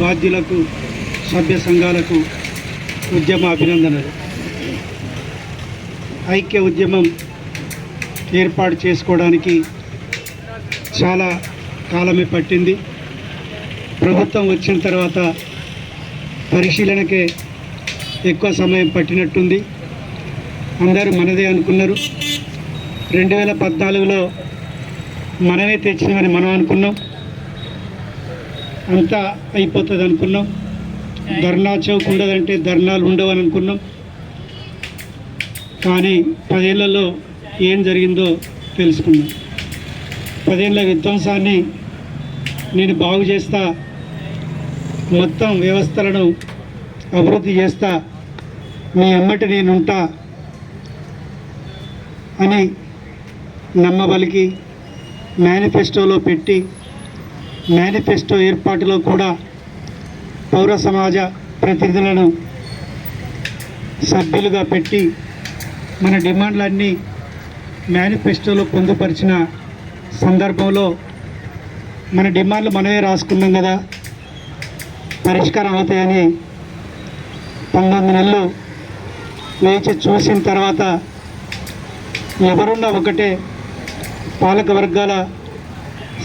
బాధ్యులకు సభ్య సంఘాలకు ఉద్యమ అభినందనలు. ఐక్య ఉద్యమం ఏర్పాటు చేసుకోవడానికి చాలా కాలమే పట్టింది. ప్రభుత్వం వచ్చిన తర్వాత పరిశీలనకే ఎక్కువ సమయం పట్టినట్టుంది. అందరూ మనదే అనుకున్నారు. రెండు వేల పద్నాలుగులో మనమే తెచ్చినామని మనం అనుకున్నాం. అంతా అయిపోతుంది అనుకున్నాం. ధర్నా చౌక్ ఉండదంటే ధర్నాలు ఉండవని అనుకున్నాం. కానీ పదేళ్ళలో ఏం జరిగిందో తెలుసుకున్నాం. పదేళ్ళ విధ్వంసాన్ని నేను బాగు చేస్తా మొత్తం వ్యవస్థలను అభివృద్ధి చేస్తా మీ అమ్మటి నేనుంటా అని నమ్మబలికి మేనిఫెస్టోలో పెట్టి మేనిఫెస్టో ఏర్పాటులో కూడా పౌర సమాజ ప్రతినిధులను సభ్యులుగా పెట్టి మన డిమాండ్లన్నీ మేనిఫెస్టోలో పొందుపరిచిన సందర్భంలో మన డిమాండ్లు మనమే రాసుకున్నాం కదా. పరిష్కారం అవుతాయని పంతొమ్మిది నెలలు వేచి చూసిన తర్వాత ఎవరున్నా ఒకటే పాలక వర్గాల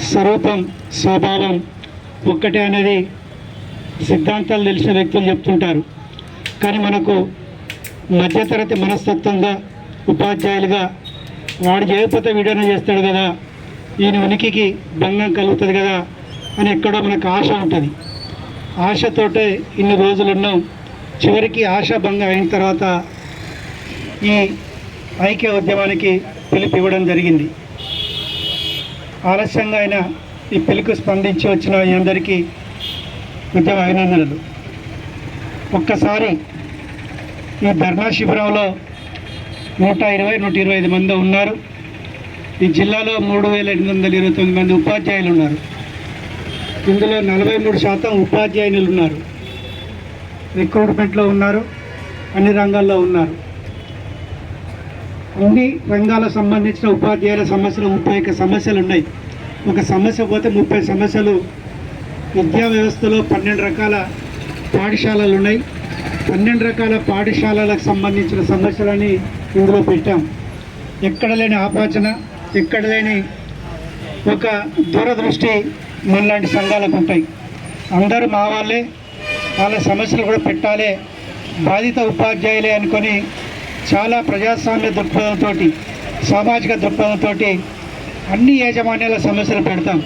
స్వరూపం స్వభావం ఒక్కటే అనేది సిద్ధాంతాలు తెలిసిన వ్యక్తులు చెప్తుంటారు. కానీ మనకు మధ్యతరగతి మనస్తత్వంగా ఉపాధ్యాయులుగా వాడు చేయకపోతే వీడియోనే చేస్తాడు కదా ఈయన ఉనికికి భంగం కలుగుతుంది కదా అని ఎక్కడో మనకు ఆశ ఉంటుంది. ఆశతోటే ఇన్ని రోజులు ఉన్నాం చివరికి ఆశాభంగం అయిన తర్వాత ఈ ఐక్య ఉద్యమానికి పిలుపు ఇవ్వడం జరిగింది. ఆలస్యంగా అయినా ఈ పిలుపు స్పందించి వచ్చిన మీ అందరికీ ఉద్యమ అభినందనలు. ఒక్కసారి ఈ ధర్నా శిబిరంలో నూట ఇరవై నూట ఇరవై ఐదు మంది ఉన్నారు. ఈ జిల్లాలో మూడు వేల ఎనిమిది వందల ఇరవై తొమ్మిది మంది ఉపాధ్యాయులు ఉన్నారు. ఇందులో నలభై మూడు శాతం ఉపాధ్యాయులు ఉన్నారు. రిక్రూట్మెంట్లో ఉన్నారు. అన్ని రంగాల్లో ఉన్నారు. అన్ని రంగాలకు సంబంధించిన ఉపాధ్యాయుల సమస్యలు ముప్పై ఒక్క సమస్యలు ఉన్నాయి. ఒక సమస్య పోతే ముప్పై సమస్యలు విద్యా వ్యవస్థలో పన్నెండు రకాల పాఠశాలలు ఉన్నాయి. పన్నెండు రకాల పాఠశాలలకు సంబంధించిన సమస్యలని ఇందులో పెట్టాం. ఎక్కడ లేని ఆపాచన ఎక్కడ లేని ఒక దూరదృష్టి మనలాంటి సంఘాలకు ఉంటాయి. అందరూ మా వాళ్ళే. వాళ్ళ సమస్యలు కూడా పెట్టాలి. బాధిత ఉపాధ్యాయులే అనుకొని చాలా ప్రజాస్వామ్య దృక్పథంతో సామాజిక దృక్పథంతో అన్ని యాజమాన్యాల సమస్యలు పెడతాం.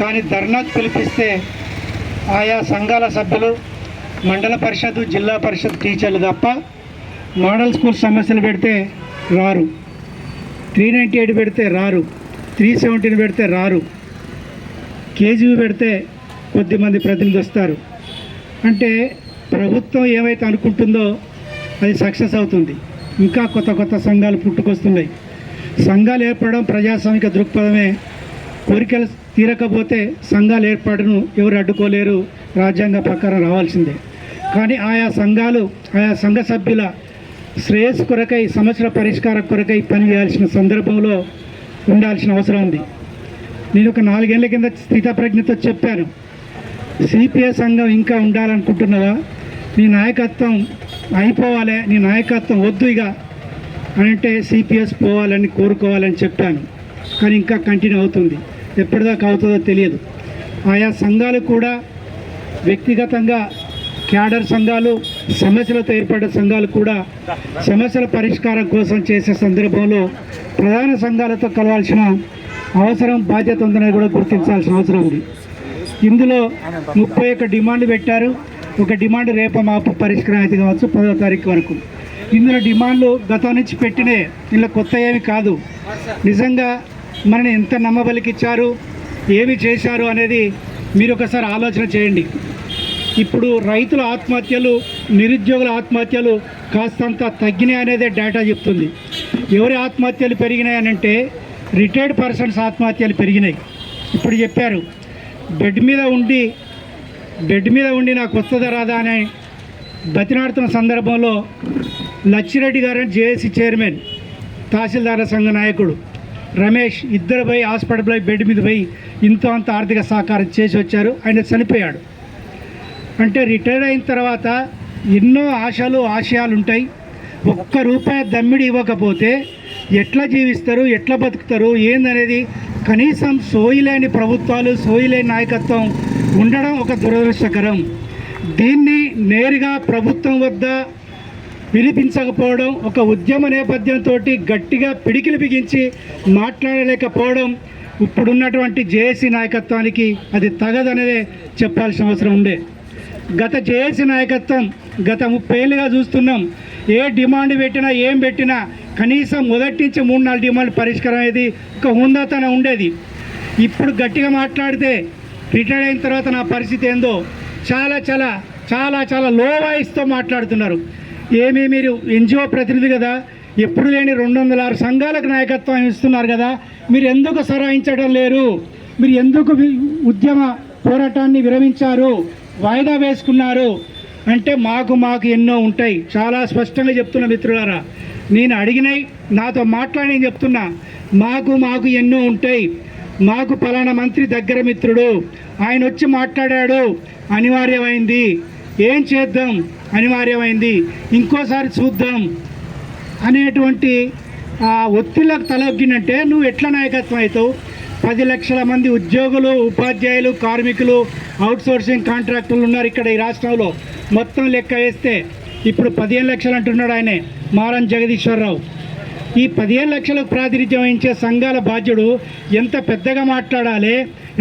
కానీ ధర్నాకు పిలిపిస్తే ఆయా సంఘాల సభ్యులు మండల పరిషత్ జిల్లా పరిషత్ టీచర్లు తప్ప మోడల్ స్కూల్ సమస్యలు పెడితే రారు. త్రీ నైంటీ ఎయిట్ పెడితే రారు. త్రీ సెవెంటీన్ పెడితే రారు. కేజీ పెడితే కొద్దిమంది ప్రతినిధి వస్తారు. అంటే ప్రభుత్వం ఏమైతే అనుకుంటుందో అది సక్సెస్ అవుతుంది. ఇంకా కొత్త కొత్త సంఘాలు పుట్టుకొస్తున్నాయి. సంఘాలు ఏర్పడడం ప్రజాస్వామిక దృక్పథమే. కోరికలు తీరకపోతే సంఘాలు ఏర్పాటును ఎవరు అడ్డుకోలేరు. రాజ్యాంగ ప్రకారం రావాల్సిందే. కానీ ఆయా సంఘాలు ఆయా సంఘ సభ్యుల శ్రేయస్సు కొరకై సమస్యల పరిష్కారం కొరకై పని చేయాల్సిన సందర్భంలో ఉండాల్సిన అవసరం ఉంది. నేను ఒక నాలుగేళ్ళ కింద స్థితప్రజ్ఞతో చెప్పాను. సిపిఐ సంఘం ఇంకా ఉండాలనుకుంటున్నావా? మీ నాయకత్వం అయిపోవాలి నీ నాయకత్వం వద్దు ఇక అంటే సిపిఎస్ పోవాలని కోరుకోవాలని చెప్పాను. కానీ ఇంకా కంటిన్యూ అవుతుంది. ఎప్పటిదాకా అవుతుందో తెలియదు. ఆయా సంఘాలు కూడా వ్యక్తిగతంగా క్యాడర్ సంఘాలు సమస్యలతో ఏర్పడ్డ సంఘాలు కూడా సమస్యల పరిష్కారం కోసం చేసే సందర్భంలో ప్రధాన సంఘాలతో కలవాల్సిన అవసరం బాధ్యత ఉందని కూడా గుర్తించాల్సిన అవసరం ఉంది. ఇందులో ముప్పై ఒక్క డిమాండ్ పెట్టారు. ఒక డిమాండ్ రేప మాపు పరిష్కారం అయితే కావచ్చు పదో తారీఖు వరకు. ఇందులో డిమాండ్లు గతం నుంచి పెట్టినే ఇందులో కొత్త ఏమి కాదు. నిజంగా మనని ఎంత నమ్మబలికిచ్చారు ఏమి చేశారు అనేది మీరు ఒకసారి ఆలోచన చేయండి. ఇప్పుడు రైతుల ఆత్మహత్యలు నిరుద్యోగుల ఆత్మహత్యలు కాస్తంత తగ్గినాయి అనేదే డేటా చెప్తుంది. ఎవరి ఆత్మహత్యలు పెరిగినాయనంటే రిటైర్డ్ పర్సన్స్ ఆత్మహత్యలు పెరిగినాయి. ఇప్పుడు చెప్పారు బెడ్ మీద ఉండి బెడ్ మీద ఉండి నాకు వస్తుందా రాదా అని బతినాడుతున్న సందర్భంలో లచ్చిరెడ్డి గారు జేఏసీ చైర్మన్ తహసీల్దార్ల సంఘ నాయకుడు రమేష్ ఇద్దరు పోయి హాస్పిటల్ పోయి బెడ్ మీద పోయి ఇంతో అంత ఆర్థిక సహకారం చేసి వచ్చారు. ఆయన చనిపోయాడు. అంటే రిటైర్ అయిన తర్వాత ఎన్నో ఆశలు ఆశయాలు ఉంటాయి. ఒక్క రూపాయి దమ్మిడి ఇవ్వకపోతే ఎట్లా జీవిస్తారు ఎట్లా బతుకుతారు ఏందనేది కనీసం సోయిలేని ప్రభుత్వాలు సోయిలేని నాయకత్వం ఉండడం ఒక దురదృష్టకరం. దీన్ని నేరుగా ప్రభుత్వం వద్ద వినిపించకపోవడం ఒక ఉద్యమ నేపథ్యంతో గట్టిగా పిడికిలు బిగించి మాట్లాడలేకపోవడం ఇప్పుడున్నటువంటి జేఏసీ నాయకత్వానికి అది తగదనేదే చెప్పాల్సిన అవసరం ఉండే. గత జేఏసీ నాయకత్వం గత ముప్పై ఏళ్ళుగా చూస్తున్నాం. ఏ డిమాండ్ పెట్టినా ఏం పెట్టినా కనీసం మొదటి నుంచి మూడు నాలుగు డిమాండ్ పరిష్కారం అనేది ఒక హుందాతనం ఉండేది. ఇప్పుడు గట్టిగా మాట్లాడితే రిటైర్ అయిన తర్వాత నా పరిస్థితి ఏందో చాలా చాలా చాలా చాలా లో వాయిస్తో మాట్లాడుతున్నారు. ఏమీ మీరు ఎన్జిఓ ప్రతినిధి కదా ఎప్పుడు లేని రెండు వందల ఆరు సంఘాలకు నాయకత్వం ఇస్తున్నారు కదా మీరు ఎందుకు సరాయించడం లేరు? మీరు ఎందుకు ఉద్యమ పోరాటాన్ని విరమించారు? వాయిదా వేసుకున్నారు? అంటే మాకు మాకు ఎన్నో ఉంటాయి. చాలా స్పష్టంగా చెప్తున్న మిత్రులారా. నేను అడిగినాయి నాతో మాట్లాడి చెప్తున్నా. మాకు మాకు ఎన్నో ఉంటాయి. మాకు పలానా మంత్రి దగ్గర మిత్రుడు ఆయన వచ్చి మాట్లాడాడు. అనివార్యమైంది. ఏం చేద్దాం? అనివార్యమైంది. ఇంకోసారి చూద్దాం అనేటువంటి ఆ ఒత్తిళ్ళకు తలొగ్గినంటే నువ్వు ఎట్లా నాయకత్వం అవుతావు? పది లక్షల మంది ఉద్యోగులు ఉపాధ్యాయులు కార్మికులు అవుట్సోర్సింగ్ కాంట్రాక్టులు ఉన్నారు ఇక్కడ ఈ రాష్ట్రంలో. మొత్తం లెక్క వేస్తే ఇప్పుడు పదిహేను లక్షలు అంటున్నాడు ఆయనే మారం జగదీశ్వరరావు. ఈ పదిహేను లక్షలకు ప్రాతినిధ్యం వహించే సంఘాల బాధ్యుడు ఎంత పెద్దగా మాట్లాడాలి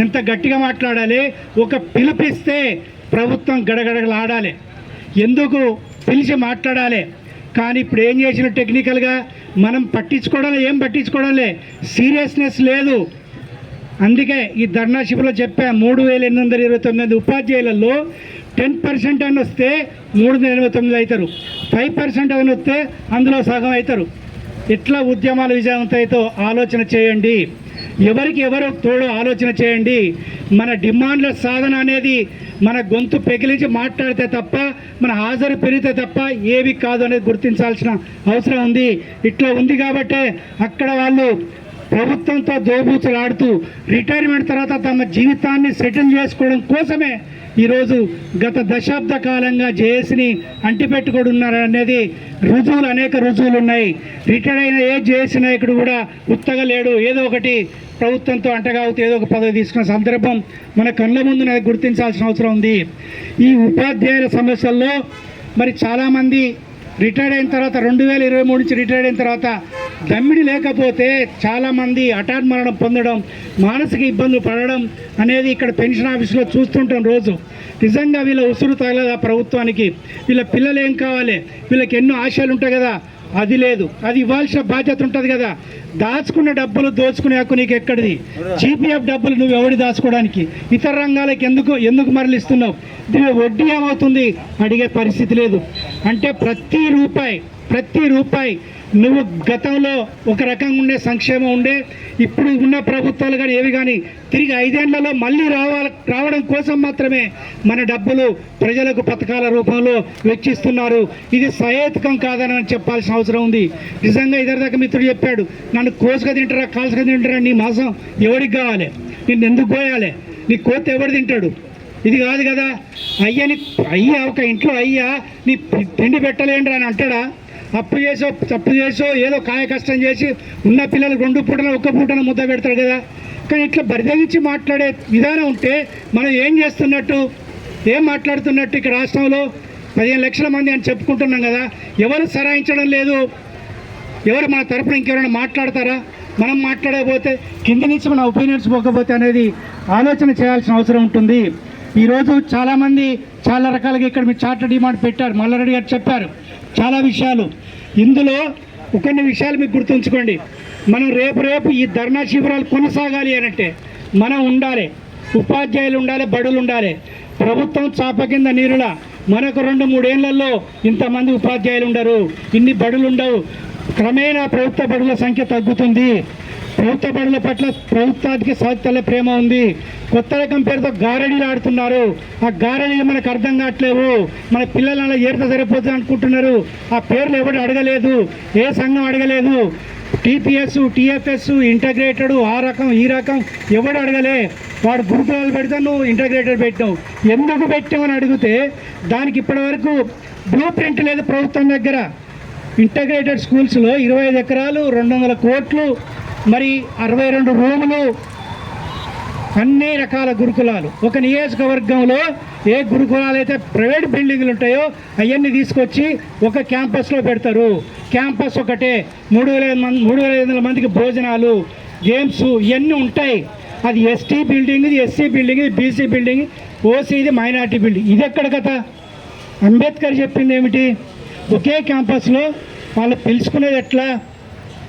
ఎంత గట్టిగా మాట్లాడాలి ఒక పిలిపిస్తే ప్రభుత్వం గడగడగలాడాలి. ఎందుకు పిలిచి మాట్లాడాలి? కానీ ఇప్పుడు ఏం చేసిన టెక్నికల్గా మనం పట్టించుకోవడం ఏం పట్టించుకోవడంలే. సీరియస్నెస్ లేదు. అందుకే ఈ ధర్నా శిబిలో చెప్పా మూడు వేల ఎనిమిది వందల ఇరవై తొమ్మిది ఉపాధ్యాయులలో టెన్ పర్సెంట్ అని వస్తే మూడు వందల ఎనభై తొమ్మిది అవుతారు. ఫైవ్ పర్సెంట్ అని వస్తే అందులో సగం అవుతారు. ఎట్లా ఉద్యమాలు విజయవంతమైతో ఆలోచన చేయండి. ఎవరికి ఎవరు తోడు ఆలోచన చేయండి. మన డిమాండ్ల సాధన అనేది మన గొంతు పెగిలించి మాట్లాడితే తప్ప మన హాజరు పెరిగితే తప్ప ఏవి కాదు అనేది గుర్తించాల్సిన అవసరం ఉంది. ఇట్లా ఉంది కాబట్టే అక్కడ వాళ్ళు ప్రభుత్వంతో దోబూతులాడుతూ రిటైర్మెంట్ తర్వాత తమ జీవితాన్ని సెటిల్ చేసుకోవడం కోసమే ఈరోజు గత దశాబ్ద కాలంగా జేఏసీని అంటిపెట్టుకొని ఉన్నారనేది రుజువులు అనేక రుజువులు ఉన్నాయి. రిటైర్ అయిన ఏ జేఏసీ నాయకుడు కూడా ఉత్తగా లేడు. ఏదో ఒకటి ప్రభుత్వంతో అంటగావుతూ ఏదో ఒక పదవి తీసుకున్న సందర్భం మన కళ్ళ ముందు గుర్తించాల్సిన అవసరం ఉంది. ఈ ఉపాధ్యాయుల సమస్యల్లో మరి చాలామంది రిటైర్డ్ అయిన తర్వాత రెండు వేల ఇరవై మూడు నుంచి రిటైర్డ్ అయిన తర్వాత దమ్మిడి లేకపోతే చాలామంది హఠాత్ మరణం పొందడం మానసిక ఇబ్బందులు పడడం అనేది ఇక్కడ పెన్షన్ ఆఫీసులో చూస్తుంటాం రోజు. నిజంగా వీళ్ళ ఉసురు తగలదా ప్రభుత్వానికి? వీళ్ళ పిల్లలు ఏం కావాలి? వీళ్ళకి ఎన్నో ఆశలు ఉంటాయి కదా. అది లేదు. అది ఇవ్వాల్సిన బాధ్యత ఉంటుంది కదా. దాచుకున్న డబ్బులు దోచుకునే హక్కు నీకు ఎక్కడిది జీపీఎఫ్ డబ్బులు నువ్వు ఎవడి దాచుకోవడానికి? ఇతర రంగాలకు ఎందుకు ఎందుకు మరలిస్తున్నావు? దీని వడ్డీ ఏమవుతుంది? అడిగే పరిస్థితి లేదు. అంటే ప్రతి రూపాయి ప్రతి రూపాయి నువ్వు గతంలో ఒక రకంగా ఉండే సంక్షేమం ఉండే ఇప్పుడు ఉన్న ప్రభుత్వాలు కానీ ఏవి కానీ తిరిగి ఐదేళ్ళలో మళ్ళీ రావాల రావడం కోసం మాత్రమే మన డబ్బులు ప్రజలకు పథకాల రూపంలో వెచ్చిస్తున్నారు. ఇది సహేతుకం కాదని చెప్పాల్సిన అవసరం ఉంది. నిజంగా ఇద్దరిదాకా మిత్రుడు చెప్పాడు నన్ను కోసుగా తింటారా కాల్సుగా తింటారా నీ మాసం ఎవరికి కావాలి? నిన్ను ఎందుకు పోయాలి? నీ కోత ఎవడు తింటాడు? ఇది కాదు కదా అయ్యని అయ్యా ఒక ఇంట్లో అయ్యా నీ తిండి పెట్టలేండి అని అంటాడా? అప్పు చేసో తప్పు చేసో ఏదో కాయ కష్టం చేసి ఉన్న పిల్లలు రెండు పూటన ఒక్క పూటన ముద్ద పెడతాడు కదా. కానీ ఇట్లా బరిదగించి మాట్లాడే విధానం ఉంటే మనం ఏం చేస్తున్నట్టు ఏం మాట్లాడుతున్నట్టు ఇక్కడ రాష్ట్రంలో పదిహేను లక్షల మంది అని చెప్పుకుంటున్నాం కదా. ఎవరు సరాయించడం లేదు. ఎవరు మన తరపున ఇంకెవరైనా మాట్లాడతారా? మనం మాట్లాడకపోతే కింద నుంచి మన ఒపీనియన్స్ పోకపోతే అనేది ఆలోచన చేయాల్సిన అవసరం ఉంటుంది. ఈరోజు చాలామంది చాలా రకాలుగా ఇక్కడ మీరు చార్టర్ డిమాండ్ పెట్టారు. మల్లారెడ్డి గారు చెప్పారు. చాలా విషయాలు. ఇందులో కొన్ని విషయాలు మీకు గుర్తుంచుకోండి. మనం రేపు రేపు ఈ ధర్నా శిబిరాలు కొనసాగాలి అనంటే మనం ఉండాలి. ఉపాధ్యాయులు ఉండాలి బడులు ఉండాలి. ప్రభుత్వం చాప కింద నీరులా మనకు రెండు మూడేళ్ళలో ఇంతమంది ఉపాధ్యాయులు ఉండరు. ఇన్ని బడులు ఉండవు. క్రమేణా ప్రభుత్వ బడుల సంఖ్య తగ్గుతుంది. ప్రభుత్వ బడుల పట్ల ప్రభుత్వానికి సాధితల ప్రేమ ఉంది. కొత్త రకం పేరుతో గారడీలు ఆడుతున్నారు. ఆ గారడీలు మనకు అర్థం కావట్లేవు. మన పిల్లలు అలా ఏరితే సరిపోతుంది అనుకుంటున్నారు. ఆ పేర్లు ఎవరు అడగలేదు. ఏ సంఘం అడగలేదు. టీపీఎస్ టీఎఫ్ఎస్ ఇంటగ్రేటెడ్ ఆ రకం ఈ రకం ఎవడు అడగలే. వాడు గురుకులాలు పెడితే నువ్వు ఇంటగ్రేటెడ్ పెట్టావు. ఎందుకు పెట్టామని అడిగితే దానికి ఇప్పటివరకు బ్లూ ప్రింట్ లేదు ప్రభుత్వం దగ్గర. ఇంటగ్రేటెడ్ స్కూల్స్లో ఇరవై ఐదు ఎకరాలు రెండు వందల కోట్లు మరి అరవై రెండు రూములు అన్ని రకాల గురుకులాలు. ఒక నియోజకవర్గంలో ఏ గురుకులాలు అయితే ప్రైవేట్ బిల్డింగ్లు ఉంటాయో అవన్నీ తీసుకొచ్చి ఒక క్యాంపస్లో పెడతారు. క్యాంపస్ ఒకటే. మూడు వేల మంది మూడు వేల ఐదు వందల మందికి భోజనాలు గేమ్స్ ఇవన్నీ ఉంటాయి. అది ఎస్టీ బిల్డింగ్ ఇది ఎస్సీ బిల్డింగ్ ఇది బీసీ బిల్డింగ్ ఓసీ ఇది మైనార్టీ బిల్డింగ్. ఇది ఎక్కడ కదా అంబేద్కర్ చెప్పింది ఏమిటి? ఒకే క్యాంపస్లో వాళ్ళు పిలుచుకునేది ఎట్లా?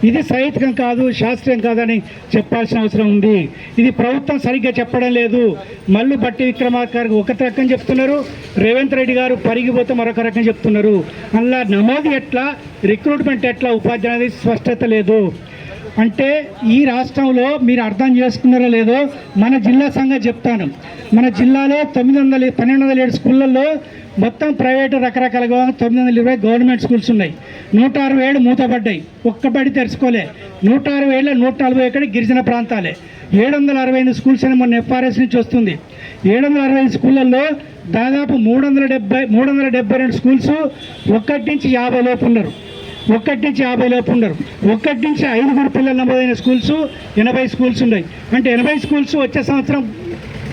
ఇది సైతికం కాదు శాస్త్రీయం కాదని చెప్పాల్సిన అవసరం ఉంది. ఇది ప్రభుత్వం సరిగ్గా చెప్పడం లేదు. మల్లు బట్టి విక్రమార్క ఒక రకం చెప్తున్నారు. రేవంత్ రెడ్డి గారు పరిగిపోతే మరొక రకం చెప్తున్నారు. అలా నమోదు ఎట్లా రిక్రూట్మెంట్ ఎట్లా ఉపాధ్యాయులు అనేది స్పష్టత లేదు. అంటే ఈ రాష్ట్రంలో మీరు అర్థం చేసుకున్నారో లేదో మన జిల్లా సంఘం చెప్తాను. మన జిల్లాలో తొమ్మిది వందల పన్నెండు వందల ఏడు స్కూళ్ళల్లో మొత్తం ప్రైవేటు రకరకాలుగా తొమ్మిది వందల ఇరవై గవర్నమెంట్ స్కూల్స్ ఉన్నాయి. నూట అరవై ఏడు మూతపడ్డాయి. ఒక్కబడి తెరుచుకోలే. నూట అరవై ఏళ్ళ నూట నలభై ఒకటి గిరిజన ప్రాంతాలే. ఏడు వందల అరవై ఐదు స్కూల్స్ అని మొన్న ఎఫ్ఆర్ఎస్ నుంచి వస్తుంది. ఏడు వందల అరవై ఐదు స్కూళ్ళల్లో దాదాపు మూడు వందల డెబ్బై మూడు వందల డెబ్బై రెండు స్కూల్స్ ఒక్కటి నుంచి యాభై లోపు ఉన్నారు. ఒక్కటి నుంచి యాభై లోపు ఉన్నారు. ఒక్కటి నుంచి ఐదుగురు పిల్లలు నమోదైన స్కూల్స్ ఎనభై స్కూల్స్ ఉన్నాయి. అంటే ఎనభై స్కూల్స్ వచ్చే సంవత్సరం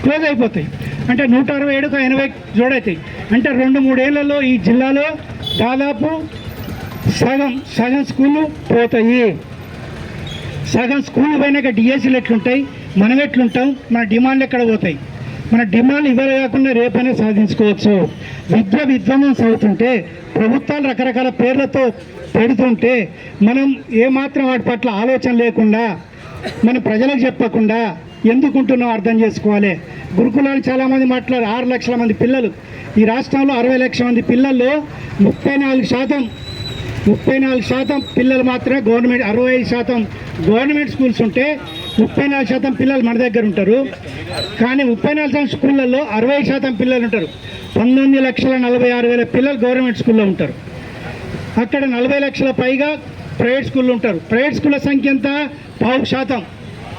క్లోజ్ అయిపోతాయి. అంటే నూట అరవై ఏడుకు ఎనభై జోడవుతాయి అంటే రెండు మూడేళ్ళలో ఈ జిల్లాలో దాదాపు సగం సగం స్కూళ్ళు పోతాయి. సగం స్కూల్ పోయినాక డిఎస్సీలు ఎట్లుంటాయి? మనం ఎట్లుంటాం? మన డిమాండ్లు ఎక్కడ పోతాయి? మన డిమాండ్ ఇవాళ కాకుండా రేపైనా సాధించుకోవచ్చు. విద్య విధ్వంసం అవుతుంటే ప్రభుత్వాలు రకరకాల పేర్లతో పెడుతుంటే మనం ఏమాత్రం వాటి పట్ల ఆలోచన లేకుండా మన ప్రజలకు చెప్పకుండా ఎందుకుంటున్నాం అర్థం చేసుకోవాలి. గురుకులాలు చాలామంది మాట్లాడారు. ఆరు లక్షల మంది పిల్లలు. ఈ రాష్ట్రంలో అరవై లక్షల మంది పిల్లల్లో ముప్పై నాలుగు శాతం ముప్పై నాలుగు శాతం పిల్లలు మాత్రమే గవర్నమెంట్ అరవై ఐదు శాతం గవర్నమెంట్ స్కూల్స్ ఉంటే ముప్పై నాలుగు శాతం పిల్లలు మన దగ్గర ఉంటారు. కానీ ముప్పై నాలుగు శాతం స్కూళ్ళల్లో అరవై శాతం పిల్లలు ఉంటారు. పంతొమ్మిది లక్షల నలభై ఆరు వేల పిల్లలు గవర్నమెంట్ స్కూల్లో ఉంటారు. అక్కడ నలభై లక్షల పైగా ప్రైవేట్ స్కూళ్ళు ఉంటారు. ప్రైవేట్ స్కూళ్ళ సంఖ్య ఎంత? పావు శాతం.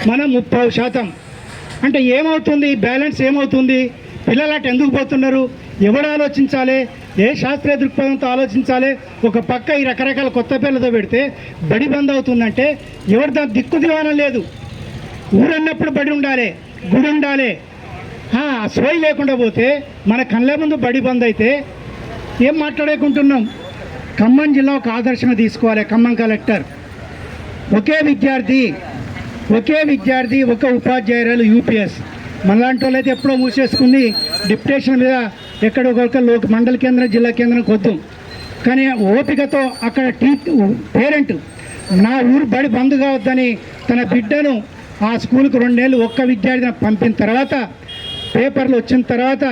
మనం ముప్పై శాతం. అంటే ఏమవుతుంది? బ్యాలెన్స్ ఏమవుతుంది? పిల్లలు అటు ఎందుకు పోతున్నారు? ఎవడు ఆలోచించాలి? ఏ శాస్త్రీయ దృక్పథంతో ఆలోచించాలి? ఒక పక్క ఈ రకరకాల కొత్త పేర్లతో పెడితే బడి బంద్ అవుతుందంటే ఎవరి దాని దిక్కు దివానం లేదు. ఊరన్నప్పుడు బడి ఉండాలి గుడి ఉండాలి. ఆ, సోయి లేకుండా పోతే మన కళ్ళ ముందు బడి బంద్ అయితే ఏం మాట్లాడేకుంటున్నాం? ఖమ్మం జిల్లా ఒక ఆదర్శంగా తీసుకోవాలి ఖమ్మం కలెక్టర్. ఒకే విద్యార్థి ఒకే విద్యార్థి ఒక ఉపాధ్యాయురాలు యూపీఎస్. మనలాంటి వాళ్ళైతే ఎప్పుడో మూసేసుకుని డిప్యుటేషన్ మీద ఎక్కడ ఒక లోక మండల కేంద్రం జిల్లా కేంద్రం కొద్దాం. కానీ ఓపికతో అక్కడ టీ పేరెంట్ నా ఊరు బడి బంద్ కావద్దని తన బిడ్డను ఆ స్కూల్కి రెండేళ్ళు ఒక్క విద్యార్థిని పంపిన తర్వాత పేపర్లు వచ్చిన తర్వాత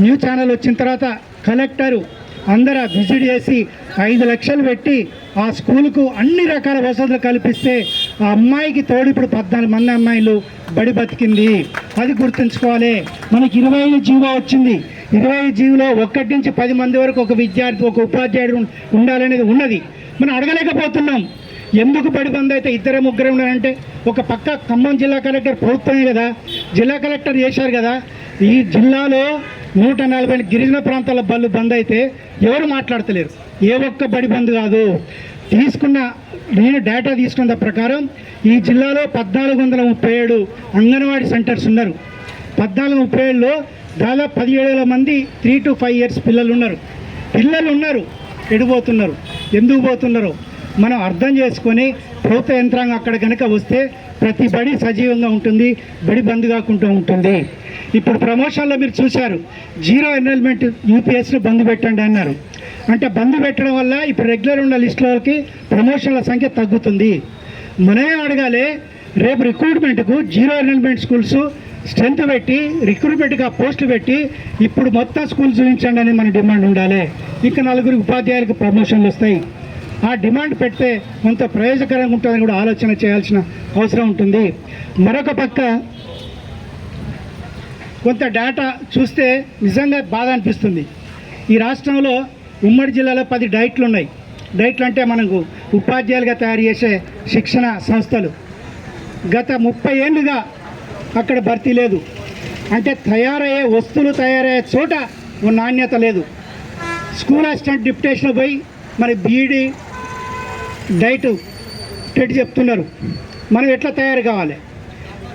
న్యూస్ ఛానల్ వచ్చిన తర్వాత కలెక్టరు అందరూ విజిట్ చేసి ఐదు లక్షలు పెట్టి ఆ స్కూల్కు అన్ని రకాల వసతులు కల్పిస్తే ఆ అమ్మాయికి తోడు ఇప్పుడు పద్నాలుగు మంది అమ్మాయిలు బడి బతికింది. అది గుర్తుంచుకోవాలి. మనకి ఇరవై ఐదు జీవో వచ్చింది. ఇరవై ఐదు జీవోలో ఒక్కటి నుంచి పది మంది వరకు ఒక విద్యార్థి ఒక ఉపాధ్యాయుడు ఉండాలనేది ఉన్నది. మనం అడగలేకపోతున్నాం. ఎందుకు బడి బంద్ అయితే ఇద్దరు ముగ్గురు ఉన్నారంటే ఒక పక్క ఖమ్మం జిల్లా కలెక్టర్ ప్రభుత్వమే కదా. జిల్లా కలెక్టర్ చేశారు కదా. ఈ జిల్లాలో నూట నలభై గిరిజన ప్రాంతాల బళ్ళు బంద్ అయితే ఎవరు మాట్లాడతలేరు? ఏ ఒక్క బడి బంద్ కాదు. తీసుకున్న నేను డేటా తీసుకున్న ప్రకారం ఈ జిల్లాలో పద్నాలుగు వందల ముప్పై ఏడు అంగన్వాడీ సెంటర్స్ ఉన్నారు. పద్నాలుగు ముప్పై ఏడులో దాదాపు పదిహేడు వేల మంది త్రీ టు ఫైవ్ ఇయర్స్ పిల్లలు ఉన్నారు. పిల్లలు ఉన్నారు. ఎడిపోతున్నారు ఎందుకు పోతున్నారు? మనం అర్థం చేసుకొని ప్రభుత్వ యంత్రాంగం అక్కడ కనుక వస్తే ప్రతి బడి సజీవంగా ఉంటుంది బడి బంద్ కాకుండా ఉంటుంది. ఇప్పుడు ప్రమోషన్లో మీరు చూశారు జీరో ఎన్రోల్మెంట్ యూపీఎస్లో బంద్ పెట్టండి అన్నారు. అంటే బంద్ పెట్టడం వల్ల ఇప్పుడు రెగ్యులర్ ఉన్న లిస్టులకి ప్రమోషన్ల సంఖ్య తగ్గుతుంది. మనమే అడగాలి రేపు రిక్రూట్మెంట్కు జీరో ఎన్రోల్మెంట్ స్కూల్స్ స్ట్రెంత్ పెట్టి రిక్రూట్మెంట్గా పోస్ట్ పెట్టి ఇప్పుడు మొత్తం స్కూల్ చూపించండి అని మన డిమాండ్ ఉండాలి. ఇంకా నలుగురు ఉపాధ్యాయులకు ప్రమోషన్లు వస్తాయి. ఆ డిమాండ్ పెడితే కొంత ప్రయోజకరంగా ఉంటుందని కూడా ఆలోచన చేయాల్సిన అవసరం ఉంటుంది. మరొక పక్క కొంత డేటా చూస్తే నిజంగా బాధ అనిపిస్తుంది. ఈ రాష్ట్రంలో ఉమ్మడి జిల్లాలో పది డైట్లు ఉన్నాయి. డైట్లు అంటే మనకు ఉపాధ్యాయులుగా తయారు చేసే శిక్షణ సంస్థలు. గత ముప్పై ఏళ్ళుగా అక్కడ భర్తీ లేదు. అంటే తయారయ్యే వస్తువులు తయారయ్యే చోట ఓ నాణ్యత లేదు. స్కూల్ అసిస్టెంట్ డిప్యుటేషన్ పోయి మరి బీఈడి డైట్ పెట్టి చెప్తున్నారు. మనం ఎట్లా తయారు కావాలి?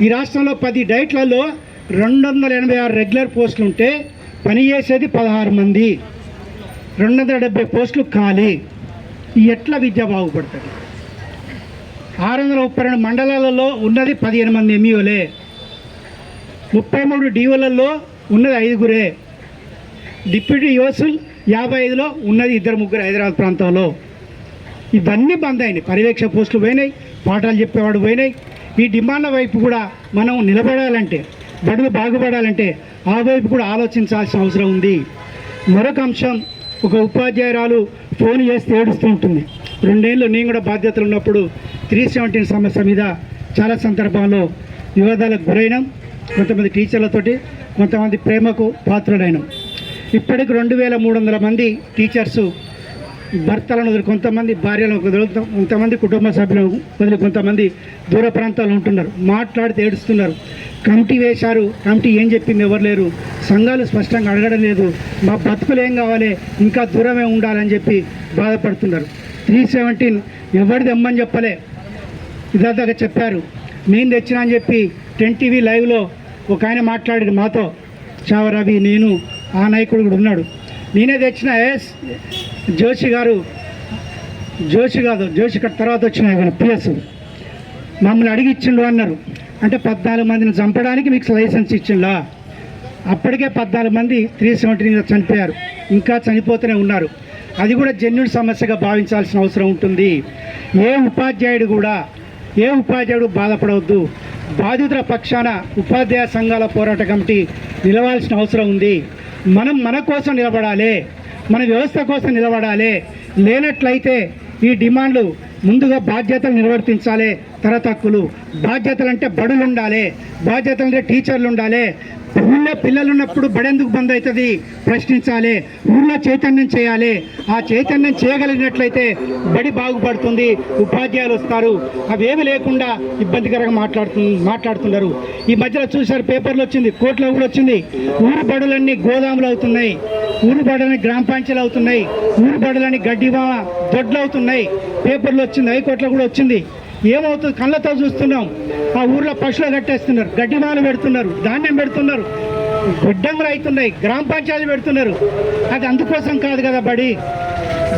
ఈ రాష్ట్రంలో పది డైట్లలో రెండు వందల ఎనభై ఆరు రెగ్యులర్ పోస్టులు ఉంటే పని చేసేది పదహారు మంది. రెండు వందల డెబ్బై పోస్టులు ఖాళీ. ఎట్లా విద్య బాగుపడుతుంది? ఆరు వందల ముప్పై రెండు మండలాలలో ఉన్నది పదిహేను మంది ఎంఈఓలే. ముప్పై మూడు డిఓలలో ఉన్నది ఐదుగురే. డిప్యూటీ యోసుల్ యాభై ఐదులో ఉన్నది ఇద్దరు ముగ్గురు హైదరాబాద్ ప్రాంతంలో. ఇవన్నీ బంద్ అయినాయి. పర్యవేక్ష పోస్టులు పోయినాయి పాఠాలు చెప్పేవాడు పోయినాయి. ఈ డిమాండ్ల వైపు కూడా మనం నిలబడాలంటే బడులు బాగుపడాలంటే ఆ వైపు కూడా ఆలోచించాల్సిన అవసరం ఉంది. మరొక అంశం ఒక ఉపాధ్యాయురాలు ఫోన్ చేస్తే ఏడుస్తూ ఉంటుంది. రెండేళ్ళు నేను కూడా బాధ్యతలు ఉన్నప్పుడు త్రీ సెవెంటీన్ సమస్య మీద చాలా సందర్భాల్లో వివాదాలకు గురైనాం. కొంతమంది టీచర్లతోటి కొంతమంది ప్రేమకు పాత్రుడైనాం ఇప్పటికి రెండు వేల మూడు వందల మంది టీచర్సు భర్తలను వదిలి కొంతమంది భార్యలను వదులుతాం కొంతమంది కుటుంబ సభ్యులను వదిలి కొంతమంది దూర ప్రాంతాల్లో ఉంటున్నారు. మాట్లాడితే ఏడుస్తున్నారు. కమిటీ వేశారు. కమిటీ ఏం చెప్పింది ఎవరు లేరు. సంఘాలు స్పష్టంగా అడగడం లేదు. మా బతుకులు ఏం కావాలి? ఇంకా దూరమే ఉండాలని చెప్పి బాధపడుతున్నారు. త్రీ సెవెంటీన్ ఎవరిది ఇమ్మని చెప్పలే? ఇదంతా చెప్పారు. నేను తెచ్చినా అని చెప్పి టెన్ టీవీ లైవ్లో ఒక ఆయన మాట్లాడాడు మాతో. చావరవి నేను ఆ నాయకుడు కూడా ఉన్నాడు. నేనే తెచ్చిన ఎస్ జోషి గారు జోషి కాదు జోషి తర్వాత వచ్చిన ఆయన పిఎస్. మమ్మల్ని అడిగి ఇచ్చిండు అన్నారు. అంటే పద్నాలుగు మందిని చంపడానికి మీకు లైసెన్స్ ఇచ్చిండా అప్పటికే పద్నాలుగు మంది త్రీ సెవెంటీ చనిపోయారు. ఇంకా చనిపోతూనే ఉన్నారు. అది కూడా జన్యుడి సమస్యగా భావించాల్సిన అవసరం ఉంటుంది. ఏ ఉపాధ్యాయుడు కూడా ఏ ఉపాధ్యాయుడు బాధపడవద్దు. బాధితుల పక్షాన ఉపాధ్యాయ సంఘాల పోరాట కమిటీ నిలవాల్సిన అవసరం ఉంది. మనం మన కోసం నిలబడాలి. మన వ్యవస్థ కోసం నిలబడాలి. లేనట్లయితే ఈ డిమాండ్లు ముందుగా బాధ్యతలు నిర్వర్తించాలి. తరతక్కులు. హక్కులు బాధ్యతలు అంటే బడులు ఉండాలి బాధ్యతలు అంటే టీచర్లు ఉండాలి ఊళ్ళో పిల్లలు ఉన్నప్పుడు బడెందుకు బంద్ అవుతుంది ప్రశ్నించాలి. ఊళ్ళో చైతన్యం చేయాలి. ఆ చైతన్యం చేయగలిగినట్లయితే బడి బాగుపడుతుంది. ఉపాధ్యాయులు వస్తారు. అవేమి లేకుండా ఇబ్బందికరంగా మాట్లాడుతు మాట్లాడుతున్నారు ఈ మధ్యలో చూసారు పేపర్లు వచ్చింది కోర్టులో కూడా వచ్చింది. ఊరు బడులన్నీ గోదాములు అవుతున్నాయి. ఊరు బడులని గ్రామ పంచాయలు అవుతున్నాయి. ఊరు బడులని గడ్డివా దొడ్లు అవుతున్నాయి. పేపర్లు వచ్చింది హైకోర్టులో కూడా వచ్చింది. ఏమవుతుంది? కళ్ళతో చూస్తున్నాం. ఆ ఊర్లో పశువులు కట్టేస్తున్నారు గడ్డిమాలు పెడుతున్నారు. ధాన్యం పెడుతున్నారు. గుడ్డంగులు అవుతున్నాయి. గ్రామ పంచాయతీ పెడుతున్నారు. అది అందుకోసం కాదు కదా బడి.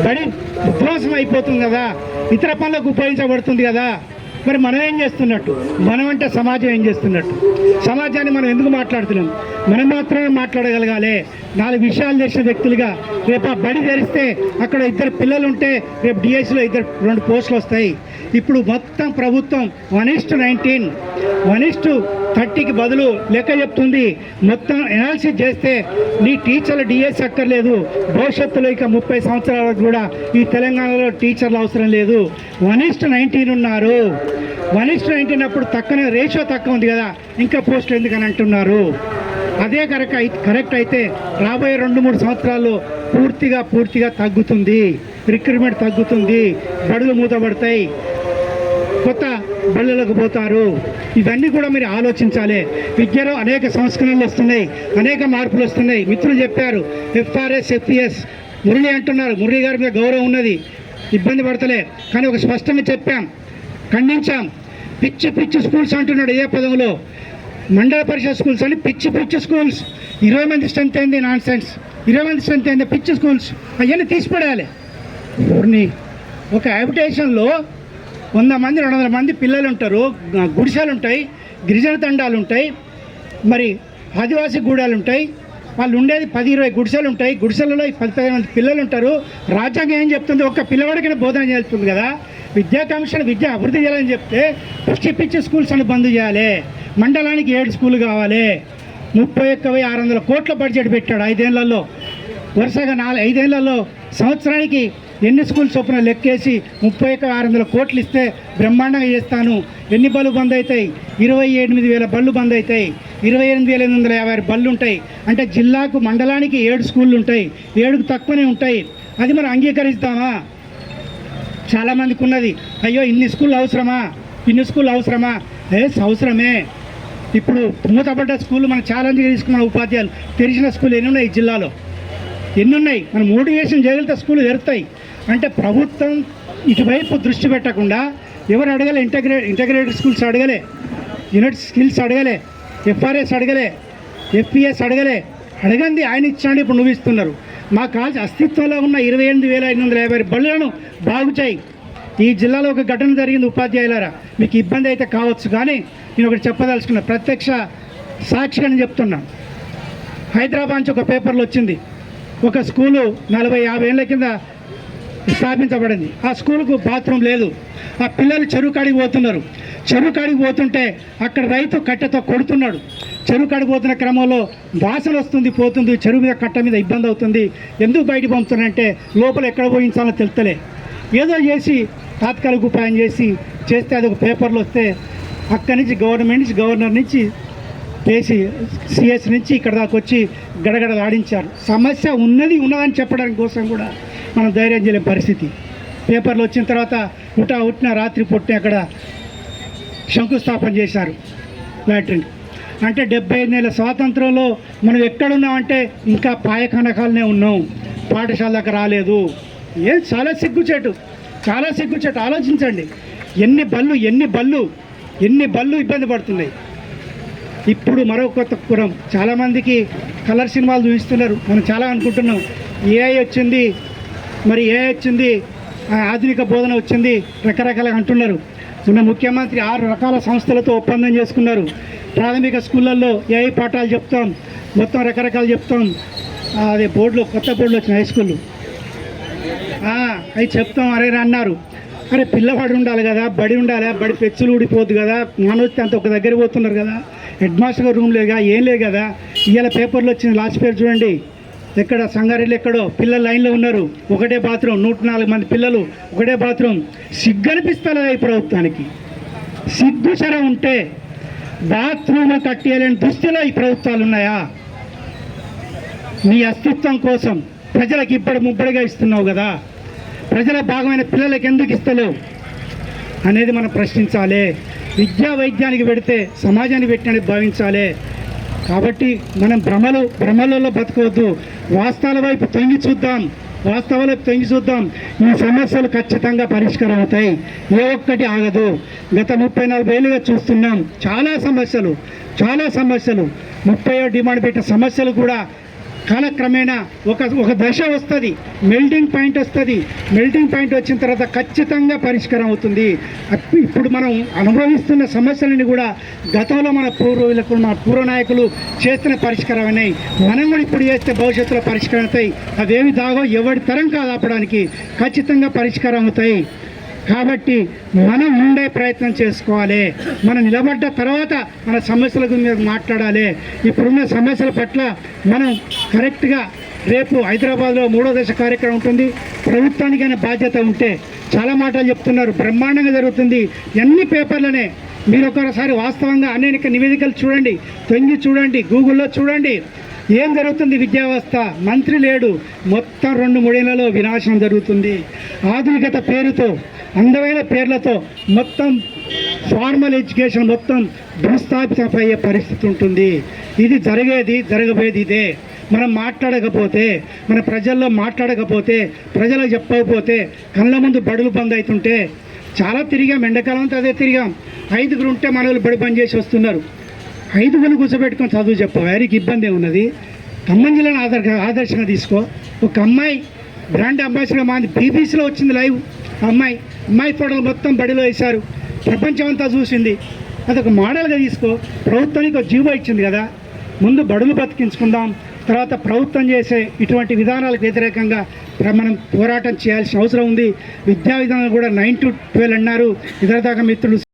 బడి విధ్వంసం అయిపోతుంది కదా. ఇతర పనులకు ఉపయోగించబడుతుంది కదా. మరి మనం ఏం చేస్తున్నట్టు? మనం అంటే సమాజం ఏం చేస్తున్నట్టు? సమాజాన్ని మనం ఎందుకు మాట్లాడుతున్నాం? మనం మాత్రమే మాట్లాడగలగాలి. నాలుగు విషయాలు చేసిన వ్యక్తులుగా రేపు ఆ బడి తెరిస్తే అక్కడ ఇద్దరు పిల్లలు ఉంటే రేపు డిఎస్సిలో ఇద్దరు రెండు పోస్టులు వస్తాయి. ఇప్పుడు మొత్తం ప్రభుత్వం one is to nineteen one is to థర్టీకి బదులు లెక్క చెప్తుంది. మొత్తం ఎనాలిసిస్ చేస్తే నీ టీచర్లు డిఎస్ అక్కర్లేదు. భవిష్యత్తులో ఇక ముప్పై సంవత్సరాల వరకు కూడా ఈ తెలంగాణలో టీచర్లు అవసరం లేదు. వన్ ఇస్ట్ నైన్టీన్ ఉన్నారు. వన్ ఇస్ట్ నైన్టీన్ అప్పుడు తక్కువ రేషియో తక్కువ ఉంది కదా ఇంకా పోస్టులు ఎందుకని అంటున్నారు? అదే కరెక్ట్ కరెక్ట్ అయితే రాబోయే రెండు మూడు సంవత్సరాల్లో పూర్తిగా పూర్తిగా తగ్గుతుంది. రిక్రూట్మెంట్ తగ్గుతుంది. బడులు మూతపడతాయి. కొత్త బళ్ళలకు పోతారు. ఇవన్నీ కూడా మీరు ఆలోచించాలి. విద్యలో అనేక సంస్కరణలు వస్తున్నాయి. అనేక మార్పులు వస్తున్నాయి. మిత్రులు చెప్పారు ఎఫ్ఆర్ఎస్ ఎఫ్పిఎస్ మురళి అంటున్నారు మురళి గారి మీద గౌరవం ఉన్నది. ఇబ్బంది పడతలే. కానీ ఒక స్పష్టంగా చెప్పాం. ఖండించాం. పిచ్చి పిచ్చి స్కూల్స్ అంటున్నాడు ఏ పదంలో. మండల పరిషత్ స్కూల్స్ అని పిచ్చి పిచ్చి స్కూల్స్. ఇరవై మంది స్ట్రెంత్ అయింది నాన్ సెన్స్ ఇరవై మంది స్ట్రెంత్ అయింది పిచ్చి స్కూల్స్. అవన్నీ తీసిపడేయాలి. ఊరిని ఒక హ్యాబిటేషన్లో వంద మంది రెండు వందల మంది పిల్లలు ఉంటారు. గుడిసెలు ఉంటాయి గిరిజన తండాలు ఉంటాయి మరి ఆదివాసీ గూడాలు ఉంటాయి. వాళ్ళు ఉండేది పది ఇరవై గుడిసెలు ఉంటాయి. గుడిసెలలో పది పది మంది పిల్లలు ఉంటారు. రాజ్యాంగం ఏం చెప్తుంది? ఒక్క పిల్లవాడికైనా బోధన చేస్తుంది కదా. విద్యా కమిషన్ విద్య అభివృద్ధి చేయాలని చెప్తే పిచ్చి స్కూల్స్ అని బంద్ చేయాలి. మండలానికి ఏడు స్కూల్ కావాలి. ముప్పై ఒక్క వెయ్యి ఆరు వందల కోట్ల బడ్జెట్ పెట్టాడు ఐదేళ్ళలో. వరుసగా నాలుగు ఐదేళ్ళలో సంవత్సరానికి ఎన్ని స్కూల్స్ చొప్పున లెక్కేసి ముప్పై ఒక్క ఆరు వందల కోట్లు ఇస్తే బ్రహ్మాండంగా చేస్తాను. ఎన్ని బళ్ళు బంద్ అవుతాయి? ఇరవై ఎనిమిది వేల బళ్ళు బంద్ అవుతాయి. ఇరవై ఎనిమిది వేల ఎనిమిది వందల యాభై ఆరు బళ్ళు ఉంటాయి. అంటే జిల్లాకు మండలానికి ఏడు స్కూళ్ళు ఉంటాయి. ఏడుకు తక్కువనే ఉంటాయి. అది మనం అంగీకరిస్తామా? చాలామందికి ఉన్నది. అయ్యో ఇన్ని స్కూల్ అవసరమా? ఇన్ని స్కూల్ అవసరమా? ఎస్ అవసరమే. ఇప్పుడు మూతపడ్డ స్కూల్ మన ఛాలెంజ్గా తీసుకున్న ఉపాధ్యాయులు తెరిచిన స్కూల్ ఎన్ని ఉన్నాయి ఈ జిల్లాలో? ఎన్ని ఉన్నాయి? మనం మోటివేషన్ చేయగలిగితే స్కూల్ తెరుతాయి అంటే ప్రభుత్వం ఇటువైపు దృష్టి పెట్టకుండా ఎవరు అడగలే? ఇంటగ్రే ఇంటగ్రేటెడ్ స్కూల్స్ అడగలే. యూనిట్ స్కిల్స్ అడగలే. ఎఫ్ఆర్ఎస్ అడగలే. ఎఫ్పిఎస్ అడగలే. అడగంది ఆయన ఇచ్చాడు ఇప్పుడు నువ్వు ఇస్తున్నారు. మా కాలేజ్ అస్తిత్వంలో ఉన్న ఇరవై ఎనిమిది వేల ఐదు వందల యాభై బళ్ళను బాగు చేయి. ఈ జిల్లాలో ఒక ఘటన జరిగింది ఉపాధ్యాయులారా. మీకు ఇబ్బంది అయితే కావచ్చు కానీ నేను ఒకటి చెప్పదలుచుకున్నా. ప్రత్యక్ష సాక్షిగా నేను చెప్తున్నాను హైదరాబాద్ నుంచి ఒక పేపర్లో వచ్చింది. ఒక స్కూలు నలభై యాభై ఏళ్ళ కింద స్థాపించబడింది. ఆ స్కూల్కు బాత్రూమ్ లేదు. ఆ పిల్లలు చెరువు కాడికి పోతున్నారు. చెరువు కాడికి పోతుంటే అక్కడ రైతు కట్టెతో కొడుతున్నాడు. చెరువు కాడికి పోతున్న క్రమంలో వాసన వస్తుంది పోతుంది. చెరువు మీద కట్ట మీద ఇబ్బంది అవుతుంది. ఎందుకు బయట పంపుతున్నారంటే లోపల ఎక్కడ పోయించాలో తెలుస్తలే. ఏదో చేసి తాత్కాలిక ఉపాయం చేసి చేస్తే అది ఒక పేపర్లో వస్తే అక్కడి నుంచి గవర్నమెంట్ నుంచి గవర్నర్ నుంచి కేసీ సిఎస్ నుంచి ఇక్కడ దాకా వచ్చి గడగడ ఆడించారు సమస్య ఉన్నది ఉన్నదని చెప్పడానికి కోసం కూడా మనం ధైర్యం చేయలేని పరిస్థితి. పేపర్లు వచ్చిన తర్వాత ఉటా ఉట్టిన రాత్రి పొట్టిన అక్కడ శంకుస్థాపన చేశారు లాట్రిన్ అంటే డెబ్బై ఐదు నెలల స్వాతంత్రంలో మనం ఎక్కడున్నామంటే ఇంకా పాయకనకాలనే ఉన్నాం. పాఠశాల దాకా రాలేదు. ఏం చాలా సిగ్గుచేటు. చాలా సిగ్గుచేటు. ఆలోచించండి. ఎన్ని బళ్ళు ఎన్ని బళ్ళు ఎన్ని బళ్ళు ఇబ్బంది పడుతున్నాయి. ఇప్పుడు మరో కొత్త కురం చాలామందికి కలర్ సినిమాలు చూపిస్తున్నారు. మనం చాలా అనుకుంటున్నాం. ఏఐ వచ్చింది మరి ఏ వచ్చింది? ఆ, ఆధునిక బోధన వచ్చింది? రకరకాలుగా అంటున్నారు. మన ముఖ్యమంత్రి ఆరు రకాల సంస్థలతో ఒప్పందం చేసుకున్నారు. ప్రాథమిక స్కూళ్ళల్లో ఏఐ పాఠాలు చెప్తాం? మొత్తం రకరకాలు చెప్తాం. అదే బోర్డులో కొత్త బోర్డులో వచ్చిన హై స్కూళ్ళు అవి చెప్తాం అరే రా అన్నారు. అరే పిల్లవాడు ఉండాలి కదా బడి ఉండాలి బడి పెచ్చులు ఊడిపోద్దు కదా నానొచ్చి అంత ఒక దగ్గర పోతున్నారు కదా. హెడ్ మాస్టర్ రూమ్ రూమ్ కదా ఏం లేదు కదా. ఇవాళ పేపర్లో వచ్చింది లాస్ట్ పేరు చూడండి. ఎక్కడ సంగారెడ్డి ఎక్కడో పిల్లలు లైన్లో ఉన్నారు. ఒకటే బాత్రూమ్ నూట నాలుగు మంది పిల్లలు ఒకటే బాత్రూమ్. సిగ్గనిపిస్తలేదు ఈ ప్రభుత్వానికి. సిగ్గు సర ఉంటే బాత్రూమ్ కట్టేయాలని దుస్థితిలో ఈ ప్రభుత్వాలు ఉన్నాయా? నీ అస్తిత్వం కోసం ప్రజలకు ఇప్పటి ముబ్బడిగా ఇస్తున్నావు కదా. ప్రజల భాగమైన పిల్లలకి ఎందుకు ఇస్తలేవు? అనేది మనం ప్రశ్నించాలి. విద్యా వైద్యానికి పెడితే సమాజానికి పెట్టినని భావించాలి. కాబట్టి మనం భ్రమలు భ్రమలలో బతకవద్దు. వాస్తవాల వైపు తొంగి చూద్దాం. వాస్తవాలకు వైపు తొంగి చూద్దాం. ఈ సమస్యలు ఖచ్చితంగా పరిష్కారం అవుతాయి. ఏ ఒక్కటి ఆగదు. గత ముప్పై నలభై ఏళ్ళుగా చూస్తున్నాం. చాలా సమస్యలు చాలా సమస్యలు. ముప్పై డిమాండ్ పెట్టిన సమస్యలు కూడా కాలక్రమేణా ఒక ఒక దశ వస్తుంది. మెల్టింగ్ పాయింట్ వస్తుంది. మెల్టింగ్ పాయింట్ వచ్చిన తర్వాత ఖచ్చితంగా పరిష్కారం అవుతుంది. ఇప్పుడు మనం అనుభవిస్తున్న సమస్యలని కూడా గతంలో మన పూర్వీకులు మన పూర్వ నాయకులు చేస్తున్న పరిష్కారం అయినాయి మనం కూడా ఇప్పుడు చేస్తే భవిష్యత్తులో పరిష్కారం అవుతాయి. అవేమి దాగో ఎవరి తరం కాదు ఆపడానికి ఖచ్చితంగా పరిష్కారం అవుతాయి. కాబట్టి మనం ఉండే ప్రయత్నం చేసుకోవాలి. మనం నిలబడ్డ తర్వాత మన సమస్యల గురించి మాట్లాడాలి. ఇప్పుడున్న సమస్యల పట్ల మనం కరెక్ట్గా రేపు హైదరాబాద్లో మూడో దశ కార్యక్రమం ఉంటుంది. ప్రభుత్వానికైనా బాధ్యత ఉంటే చాలా మాటలు చెప్తున్నారు. బ్రహ్మాండంగా జరుగుతుంది. ఎన్ని పేపర్లనే మీరు ఒకసారి వాస్తవంగా అనేక నివేదికలు చూడండి. తొంగి చూడండి. గూగుల్లో చూడండి. ఏం జరుగుతుంది విద్యావస్థ? మంత్రి లేడు. మొత్తం రెండు మూడేళ్ళలో వినాశనం జరుగుతుంది. ఆధునికత పేరుతో అందమైన పేర్లతో మొత్తం ఫార్మల్ ఎడ్యుకేషన్ మొత్తం భూస్థాపితమయ్యే పరిస్థితి ఉంటుంది. ఇది జరిగేది జరగబోయేది ఇదే. మనం మాట్లాడకపోతే మన ప్రజల్లో మాట్లాడకపోతే ప్రజలకు చెప్పకపోతే కళ్ళ ముందు బడులు బంద్ అవుతుంటే చాలా తిరిగాం ఎండాకాలం అంతా అదే తిరిగాం. ఐదుగురు ఉంటే మనలు బడి బంద్ చేసి వస్తున్నారు. ఐదుగురు కూర్చోబెట్టుకొని చదువు చెప్ప వారికి ఇబ్బంది ఉన్నది ఖమ్మం జిల్లాను ఆదర్శంగా తీసుకో. ఒక అమ్మాయి బ్రాండ్ అంబాసిడర్ మాది బీబీసీలో వచ్చింది లైవ్. అమ్మాయి అమ్మాయి ఫోటోలు మొత్తం బడిలో వేశారు. ప్రపంచం అంతా చూసింది. అదొక మోడల్గా తీసుకో. ప్రభుత్వానికి ఒక జీవో ఇచ్చింది కదా. ముందు బడులు బతికించుకుందాం తర్వాత ప్రభుత్వం చేసే ఇటువంటి విధానాలకు వ్యతిరేకంగా మనం పోరాటం చేయాల్సిన అవసరం ఉంది. విద్యా విధానం కూడా నైన్ టు ట్వెల్వ్ అన్నారు. ఇతర దాకా మిత్రులు